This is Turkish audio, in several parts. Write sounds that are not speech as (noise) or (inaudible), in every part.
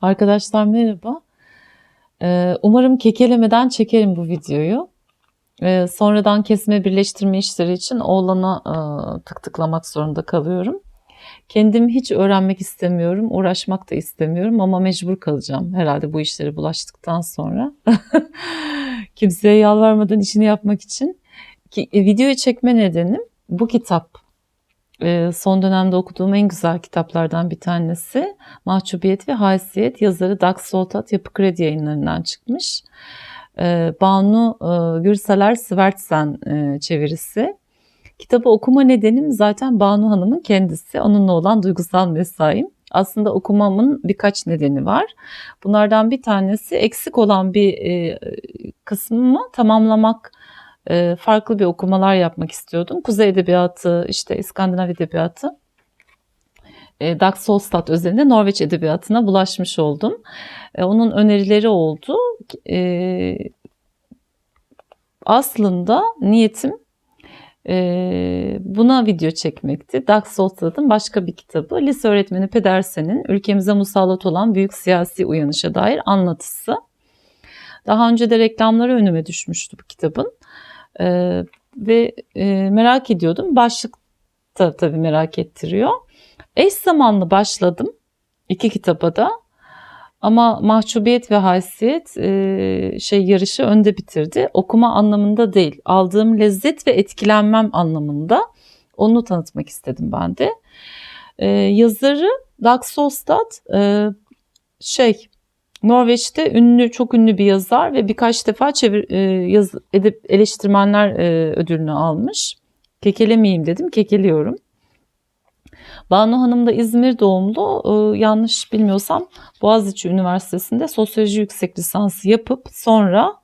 Arkadaşlar merhaba. Ee, umarım kekelemeden çekerim bu videoyu. Ee, sonradan kesme birleştirme işleri için oğlana e, tık tıklamak zorunda kalıyorum. Kendim hiç öğrenmek istemiyorum, uğraşmak da istemiyorum ama mecbur kalacağım herhalde bu işlere bulaştıktan sonra. (laughs) Kimseye yalvarmadan işini yapmak için. Ki, e, videoyu çekme nedenim bu kitap. E, son dönemde okuduğum en güzel kitaplardan bir tanesi. Mahcubiyet ve Haysiyet yazarı Dax Soltat Yapı Kredi yayınlarından çıkmış. E, Banu e, Gürseler Svertsen e, çevirisi. Kitabı okuma nedenim zaten Banu Hanım'ın kendisi. Onunla olan duygusal mesaim. Aslında okumamın birkaç nedeni var. Bunlardan bir tanesi eksik olan bir e, kısmımı tamamlamak, e, farklı bir okumalar yapmak istiyordum. Kuzey Edebiyatı, işte İskandinav Edebiyatı. E, Dag Solstad özelinde Norveç Edebiyatı'na bulaşmış oldum. E, onun önerileri oldu. E, aslında niyetim e, buna video çekmekti. Dag Solstad'ın başka bir kitabı lise öğretmeni Pedersen'in ülkemize musallat olan büyük siyasi uyanışa dair anlatısı. Daha önce de reklamları önüme düşmüştü bu kitabın. E, ve e, merak ediyordum. Başlık da tabii merak ettiriyor. Eş zamanlı başladım iki kitaba da. Ama mahcubiyet ve haysiyet e, şey yarışı önde bitirdi. Okuma anlamında değil, aldığım lezzet ve etkilenmem anlamında onu tanıtmak istedim ben de. E, yazarı Dag Solstad e, şey Norveç'te ünlü çok ünlü bir yazar ve birkaç defa çevir e, yaz, edip eleştirmenler e, ödülünü almış. Kekelemeyeyim dedim, kekeliyorum. Banu Hanım da İzmir doğumlu. E, yanlış bilmiyorsam Boğaziçi Üniversitesi'nde sosyoloji yüksek lisansı yapıp sonra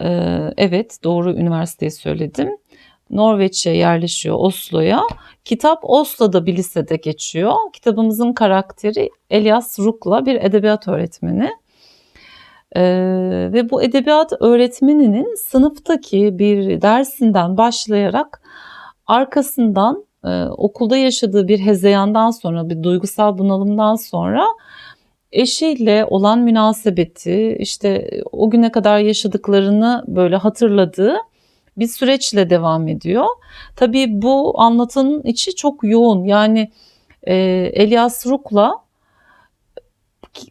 e, evet doğru üniversiteyi söyledim. Norveç'e yerleşiyor Oslo'ya. Kitap Oslo'da bir lisede geçiyor. Kitabımızın karakteri Elias Rukla bir edebiyat öğretmeni. Ee, ve bu edebiyat öğretmeninin sınıftaki bir dersinden başlayarak arkasından e, okulda yaşadığı bir hezeyandan sonra bir duygusal bunalımdan sonra eşiyle olan münasebeti işte o güne kadar yaşadıklarını böyle hatırladığı bir süreçle devam ediyor. Tabii bu anlatının içi çok yoğun. Yani e, Elias Rukla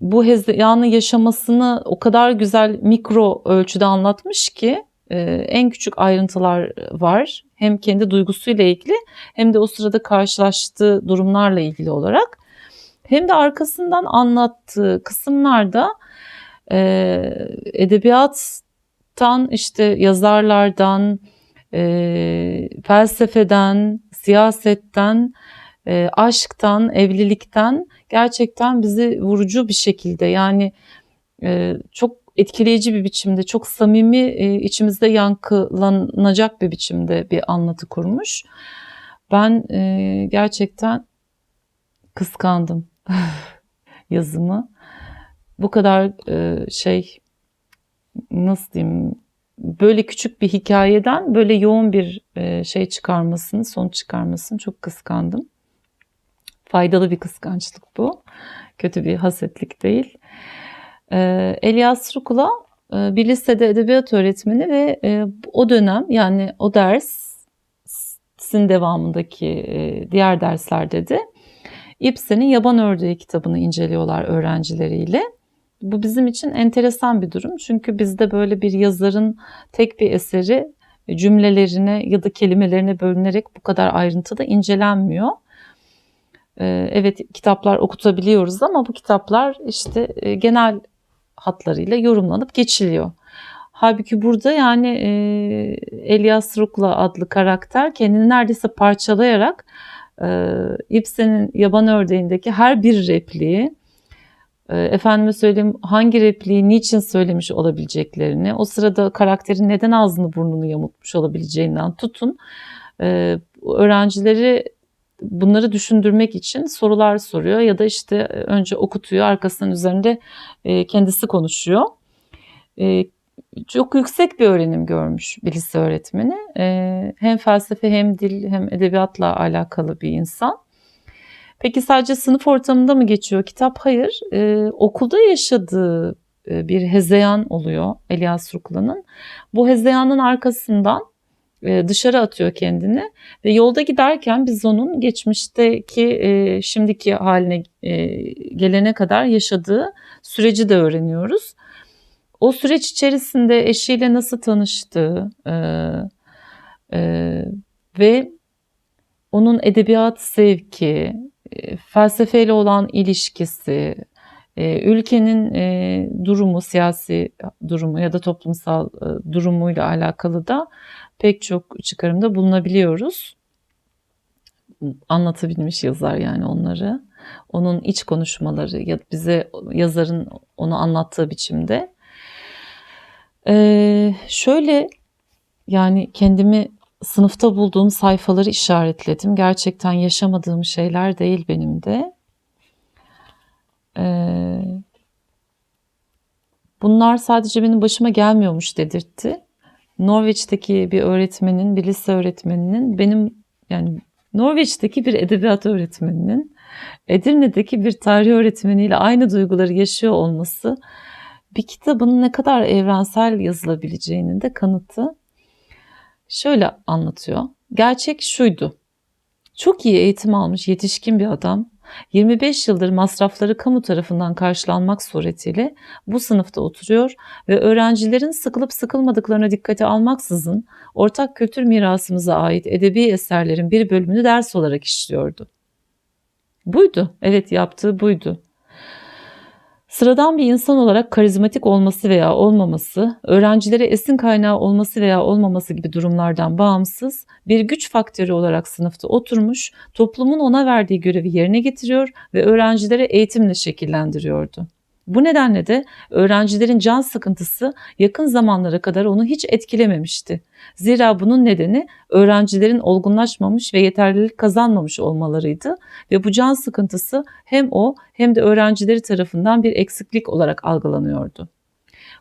bu hezeyanı yaşamasını o kadar güzel mikro ölçüde anlatmış ki e, en küçük ayrıntılar var. Hem kendi duygusuyla ilgili hem de o sırada karşılaştığı durumlarla ilgili olarak. Hem de arkasından anlattığı kısımlarda e, edebiyat tan işte yazarlardan, e, felsefeden, siyasetten, e, aşktan, evlilikten gerçekten bizi vurucu bir şekilde yani e, çok etkileyici bir biçimde, çok samimi e, içimizde yankılanacak bir biçimde bir anlatı kurmuş. Ben e, gerçekten kıskandım (laughs) yazımı. Bu kadar e, şey nasıl diyeyim böyle küçük bir hikayeden böyle yoğun bir e, şey çıkarmasını, sonuç çıkarmasını çok kıskandım. Faydalı bir kıskançlık bu. Kötü bir hasetlik değil. E, Elias Rukula e, bir lisede edebiyat öğretmeni ve o dönem yani o dersin devamındaki diğer derslerde de Ibsen'in Yaban Ördeği kitabını inceliyorlar öğrencileriyle. Bu bizim için enteresan bir durum. Çünkü bizde böyle bir yazarın tek bir eseri cümlelerine ya da kelimelerine bölünerek bu kadar ayrıntıda incelenmiyor. Ee, evet kitaplar okutabiliyoruz ama bu kitaplar işte e, genel hatlarıyla yorumlanıp geçiliyor. Halbuki burada yani e, Elias Rukla adlı karakter kendini neredeyse parçalayarak e, Yaban Ördeği'ndeki her bir repliği efendime söyleyeyim hangi repliği niçin söylemiş olabileceklerini, o sırada karakterin neden ağzını burnunu yamutmuş olabileceğinden tutun e, öğrencileri bunları düşündürmek için sorular soruyor ya da işte önce okutuyor arkasından üzerinde e, kendisi konuşuyor. E, çok yüksek bir öğrenim görmüş bir lise öğretmeni. Hem felsefe hem dil hem edebiyatla alakalı bir insan. Peki sadece sınıf ortamında mı geçiyor kitap? Hayır. Ee, okulda yaşadığı e, bir hezeyan oluyor Elias Rukla'nın. Bu hezeyanın arkasından e, dışarı atıyor kendini ve yolda giderken biz onun geçmişteki e, şimdiki haline e, gelene kadar yaşadığı süreci de öğreniyoruz. O süreç içerisinde eşiyle nasıl tanıştığı e, e, ve onun edebiyat sevki, e, felsefeyle olan ilişkisi, e, ülkenin e, durumu, siyasi durumu ya da toplumsal e, durumuyla alakalı da pek çok çıkarımda bulunabiliyoruz. Anlatabilmiş yazar yani onları. Onun iç konuşmaları ya bize yazarın onu anlattığı biçimde. Ee, şöyle yani kendimi sınıfta bulduğum sayfaları işaretledim. Gerçekten yaşamadığım şeyler değil benim de. Ee, bunlar sadece benim başıma gelmiyormuş dedirtti. Norveç'teki bir öğretmenin, bir lise öğretmeninin benim yani Norveç'teki bir edebiyat öğretmeninin Edirne'deki bir tarih öğretmeniyle aynı duyguları yaşıyor olması bir kitabın ne kadar evrensel yazılabileceğinin de kanıtı. Şöyle anlatıyor. Gerçek şuydu. Çok iyi eğitim almış yetişkin bir adam 25 yıldır masrafları kamu tarafından karşılanmak suretiyle bu sınıfta oturuyor ve öğrencilerin sıkılıp sıkılmadıklarına dikkate almaksızın ortak kültür mirasımıza ait edebi eserlerin bir bölümünü ders olarak işliyordu. Buydu, evet yaptığı buydu. Sıradan bir insan olarak karizmatik olması veya olmaması, öğrencilere esin kaynağı olması veya olmaması gibi durumlardan bağımsız bir güç faktörü olarak sınıfta oturmuş, toplumun ona verdiği görevi yerine getiriyor ve öğrencilere eğitimle şekillendiriyordu. Bu nedenle de öğrencilerin can sıkıntısı yakın zamanlara kadar onu hiç etkilememişti. Zira bunun nedeni öğrencilerin olgunlaşmamış ve yeterlilik kazanmamış olmalarıydı ve bu can sıkıntısı hem o hem de öğrencileri tarafından bir eksiklik olarak algılanıyordu.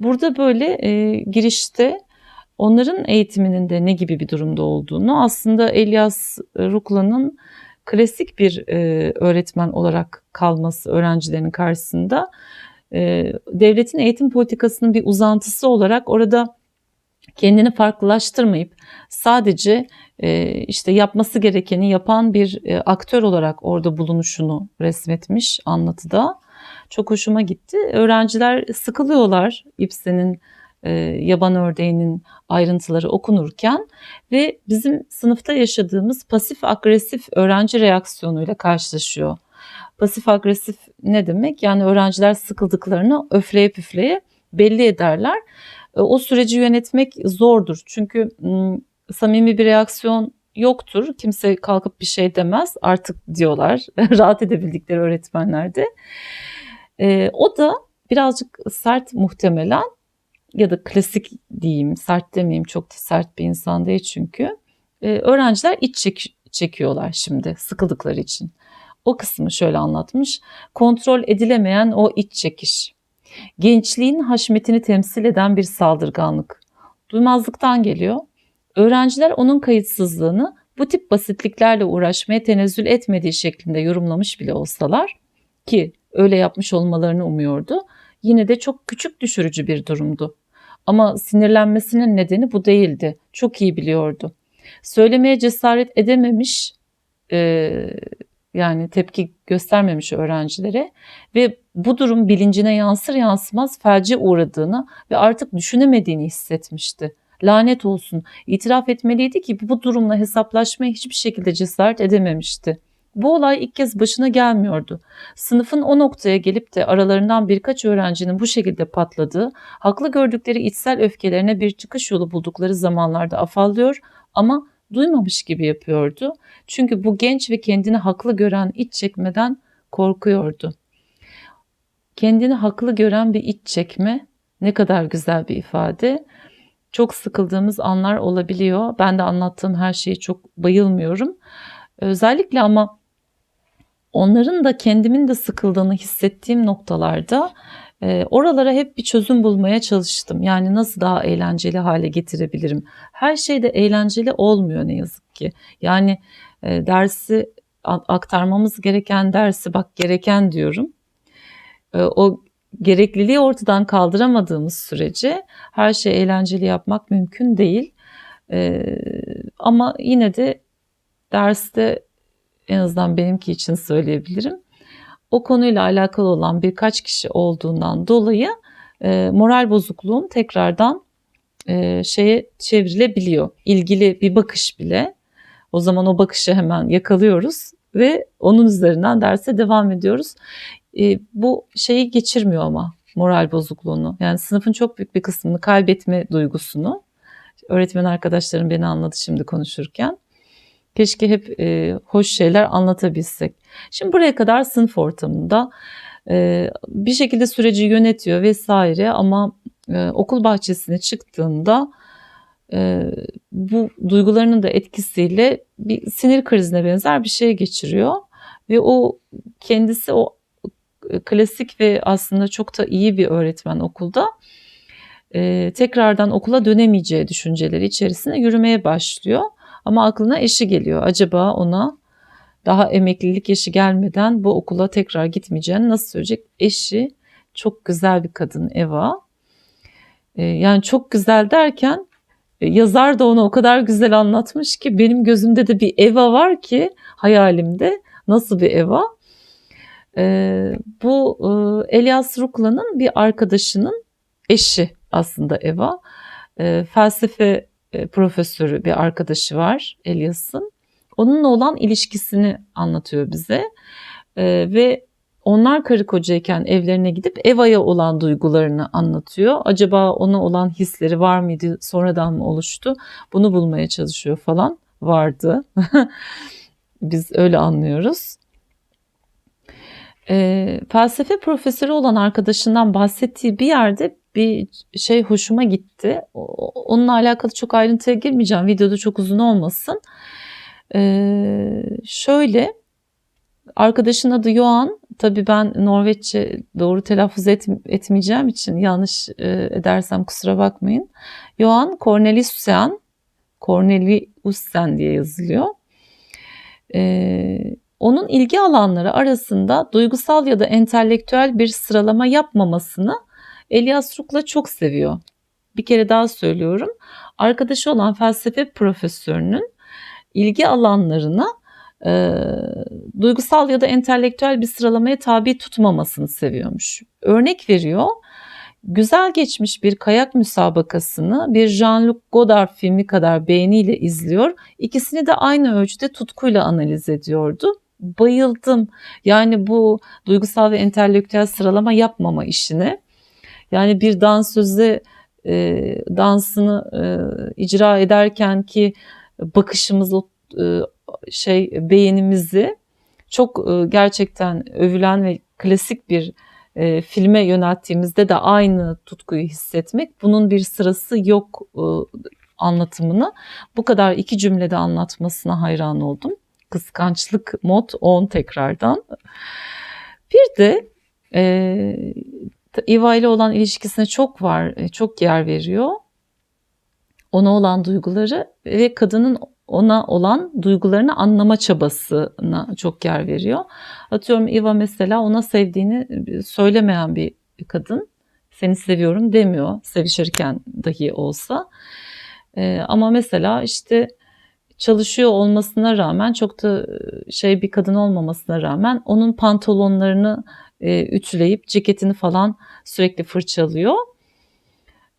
Burada böyle e, girişte onların eğitiminin de ne gibi bir durumda olduğunu aslında Elias Rukla'nın klasik bir e, öğretmen olarak kalması öğrencilerin karşısında e, devletin eğitim politikasının bir uzantısı olarak orada kendini farklılaştırmayıp sadece e, işte yapması gerekeni yapan bir e, aktör olarak orada bulunuşunu resmetmiş anlatıda. Çok hoşuma gitti. Öğrenciler sıkılıyorlar İbsen'in e, yaban ördeğinin ayrıntıları okunurken ve bizim sınıfta yaşadığımız pasif agresif öğrenci reaksiyonuyla karşılaşıyor. Pasif agresif ne demek? Yani öğrenciler sıkıldıklarını öfleye püfleye belli ederler. E, o süreci yönetmek zordur. Çünkü samimi bir reaksiyon yoktur. Kimse kalkıp bir şey demez artık diyorlar. (laughs) Rahat edebildikleri öğretmenlerde. E, o da birazcık sert muhtemelen ya da klasik diyeyim, sert demeyeyim çok sert bir insan değil çünkü. E, öğrenciler iç çek çekiyorlar şimdi sıkıldıkları için. O kısmı şöyle anlatmış. Kontrol edilemeyen o iç çekiş. Gençliğin haşmetini temsil eden bir saldırganlık. Duymazlıktan geliyor. Öğrenciler onun kayıtsızlığını bu tip basitliklerle uğraşmaya tenezzül etmediği şeklinde yorumlamış bile olsalar ki öyle yapmış olmalarını umuyordu. Yine de çok küçük düşürücü bir durumdu. Ama sinirlenmesinin nedeni bu değildi. Çok iyi biliyordu. Söylemeye cesaret edememiş, e, yani tepki göstermemiş öğrencilere ve bu durum bilincine yansır yansımaz felce uğradığını ve artık düşünemediğini hissetmişti. Lanet olsun, itiraf etmeliydi ki bu durumla hesaplaşmaya hiçbir şekilde cesaret edememişti. Bu olay ilk kez başına gelmiyordu. Sınıfın o noktaya gelip de aralarından birkaç öğrencinin bu şekilde patladığı, haklı gördükleri içsel öfkelerine bir çıkış yolu buldukları zamanlarda afallıyor ama duymamış gibi yapıyordu. Çünkü bu genç ve kendini haklı gören iç çekmeden korkuyordu. Kendini haklı gören bir iç çekme ne kadar güzel bir ifade. Çok sıkıldığımız anlar olabiliyor. Ben de anlattığım her şeyi çok bayılmıyorum. Özellikle ama onların da kendimin de sıkıldığını hissettiğim noktalarda e, oralara hep bir çözüm bulmaya çalıştım. Yani nasıl daha eğlenceli hale getirebilirim? Her şey de eğlenceli olmuyor ne yazık ki. Yani e, dersi aktarmamız gereken dersi bak gereken diyorum. E, o gerekliliği ortadan kaldıramadığımız sürece her şeyi eğlenceli yapmak mümkün değil. E, ama yine de derste en azından benimki için söyleyebilirim. O konuyla alakalı olan birkaç kişi olduğundan dolayı e, moral bozukluğum tekrardan e, şeye çevrilebiliyor. İlgili bir bakış bile. O zaman o bakışı hemen yakalıyoruz ve onun üzerinden derse devam ediyoruz. E, bu şeyi geçirmiyor ama moral bozukluğunu. Yani sınıfın çok büyük bir kısmını kaybetme duygusunu. Öğretmen arkadaşlarım beni anladı şimdi konuşurken. Keşke hep e, hoş şeyler anlatabilsek. Şimdi buraya kadar sınıf ortamında e, bir şekilde süreci yönetiyor vesaire ama e, okul bahçesine çıktığında e, bu duygularının da etkisiyle bir sinir krizine benzer bir şey geçiriyor ve o kendisi o e, klasik ve aslında çok da iyi bir öğretmen okulda e, tekrardan okula dönemeyeceği düşünceleri içerisinde yürümeye başlıyor. Ama aklına eşi geliyor. Acaba ona daha emeklilik yaşı gelmeden bu okula tekrar gitmeyeceğini nasıl söyleyecek? Eşi çok güzel bir kadın Eva. E, yani çok güzel derken e, yazar da onu o kadar güzel anlatmış ki benim gözümde de bir Eva var ki hayalimde. Nasıl bir Eva? E, bu e, Elias Rukla'nın bir arkadaşının eşi aslında Eva. E, felsefe profesörü bir arkadaşı var Elias'ın. Onunla olan ilişkisini anlatıyor bize. E, ve onlar karı kocayken evlerine gidip Eva'ya olan duygularını anlatıyor. Acaba ona olan hisleri var mıydı, sonradan mı oluştu? Bunu bulmaya çalışıyor falan. Vardı. (laughs) Biz öyle anlıyoruz. E, felsefe profesörü olan arkadaşından bahsettiği bir yerde bir şey hoşuma gitti. Onunla alakalı çok ayrıntıya girmeyeceğim. Videoda çok uzun olmasın. Ee, şöyle arkadaşın adı Johan. Tabii ben Norveççe doğru telaffuz et, etmeyeceğim için yanlış e, edersem kusura bakmayın. Johan Corneliusen Corneliusen diye yazılıyor. Ee, onun ilgi alanları arasında duygusal ya da entelektüel bir sıralama yapmamasını Elias Rukla çok seviyor. Bir kere daha söylüyorum. Arkadaşı olan felsefe profesörünün ilgi alanlarına e, duygusal ya da entelektüel bir sıralamaya tabi tutmamasını seviyormuş. Örnek veriyor. Güzel geçmiş bir kayak müsabakasını bir Jean-Luc Godard filmi kadar beğeniyle izliyor. İkisini de aynı ölçüde tutkuyla analiz ediyordu. Bayıldım. Yani bu duygusal ve entelektüel sıralama yapmama işine. Yani bir dansöze e, dansını e, icra ederken ki bakışımız e, şey beğenimizi çok e, gerçekten övülen ve klasik bir e, filme yönelttiğimizde de aynı tutkuyu hissetmek bunun bir sırası yok e, anlatımını bu kadar iki cümlede anlatmasına hayran oldum. Kıskançlık mod 10 tekrardan. Bir de e, Eva ile olan ilişkisine çok var, e, çok yer veriyor. Ona olan duyguları ve kadının ona olan duygularını anlama çabasına çok yer veriyor. Atıyorum Eva mesela ona sevdiğini e, söylemeyen bir kadın. Seni seviyorum demiyor sevişirken dahi olsa. Ee, ama mesela işte çalışıyor olmasına rağmen çok da e, şey bir kadın olmamasına rağmen onun pantolonlarını e, ütüleyip ceketini falan sürekli fırçalıyor.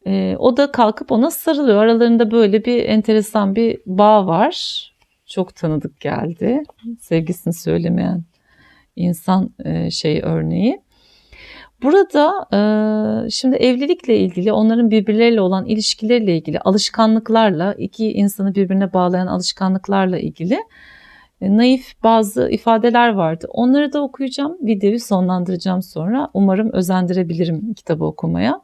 E, o da kalkıp ona sarılıyor. Aralarında böyle bir enteresan bir bağ var. Çok tanıdık geldi. Sevgisini söylemeyen insan e, şey örneği. Burada e, şimdi evlilikle ilgili, onların birbirleriyle olan ilişkileriyle ilgili, alışkanlıklarla, iki insanı birbirine bağlayan alışkanlıklarla ilgili naif bazı ifadeler vardı. Onları da okuyacağım. Videoyu sonlandıracağım sonra. Umarım özendirebilirim kitabı okumaya.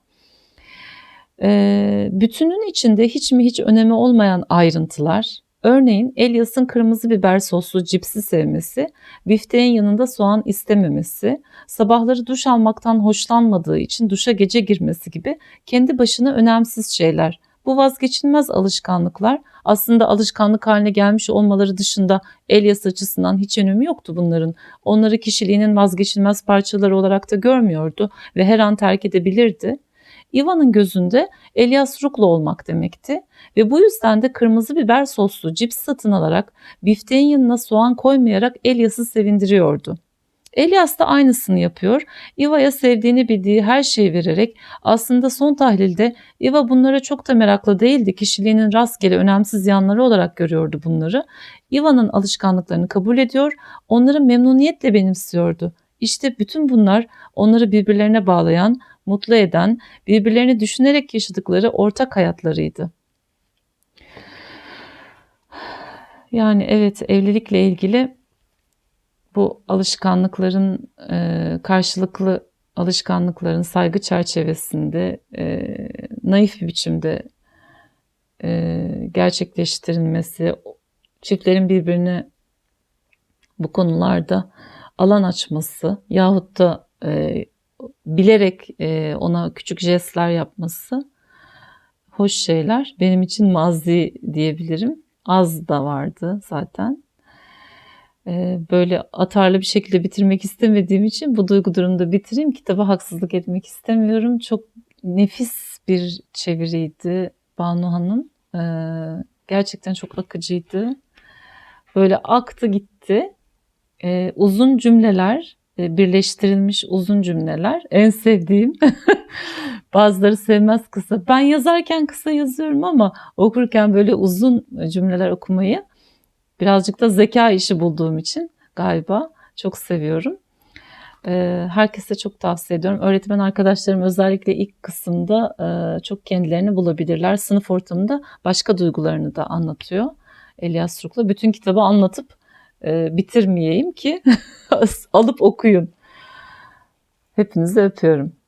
E, bütünün içinde hiç mi hiç önemi olmayan ayrıntılar, Örneğin Elias'ın kırmızı biber soslu cipsi sevmesi, bifteğin yanında soğan istememesi, sabahları duş almaktan hoşlanmadığı için duşa gece girmesi gibi kendi başına önemsiz şeyler. Bu vazgeçilmez alışkanlıklar aslında alışkanlık haline gelmiş olmaları dışında Elias açısından hiç önemi yoktu bunların. Onları kişiliğinin vazgeçilmez parçaları olarak da görmüyordu ve her an terk edebilirdi. Ivan'ın gözünde Elias Ruklu olmak demekti ve bu yüzden de kırmızı biber soslu cips satın alarak bifteğin yanına soğan koymayarak Elias'ı sevindiriyordu. Elias da aynısını yapıyor. Iva'ya sevdiğini bildiği her şeyi vererek aslında son tahlilde Iva bunlara çok da meraklı değildi. Kişiliğinin rastgele önemsiz yanları olarak görüyordu bunları. Iva'nın alışkanlıklarını kabul ediyor, onları memnuniyetle benimsiyordu. İşte bütün bunlar onları birbirlerine bağlayan, mutlu eden, birbirlerini düşünerek yaşadıkları ortak hayatlarıydı. Yani evet evlilikle ilgili bu alışkanlıkların e, karşılıklı alışkanlıkların saygı çerçevesinde e, naif bir biçimde e, gerçekleştirilmesi, çiftlerin birbirine bu konularda alan açması yahut da e, bilerek e, ona küçük jestler yapması hoş şeyler. Benim için mazi diyebilirim. Az da vardı zaten. E, böyle atarlı bir şekilde bitirmek istemediğim için bu duygu durumda bitireyim. Kitaba haksızlık etmek istemiyorum. Çok nefis bir çeviriydi Banu Hanım. E, gerçekten çok akıcıydı. Böyle aktı gitti. E, uzun cümleler, birleştirilmiş uzun cümleler en sevdiğim. (laughs) Bazıları sevmez kısa. Ben yazarken kısa yazıyorum ama okurken böyle uzun cümleler okumayı birazcık da zeka işi bulduğum için galiba çok seviyorum. E, herkese çok tavsiye ediyorum. Öğretmen arkadaşlarım özellikle ilk kısımda e, çok kendilerini bulabilirler. Sınıf ortamında başka duygularını da anlatıyor. Elias Rukla bütün kitabı anlatıp e, bitirmeyeyim ki (laughs) alıp okuyun. Hepinizi öpüyorum.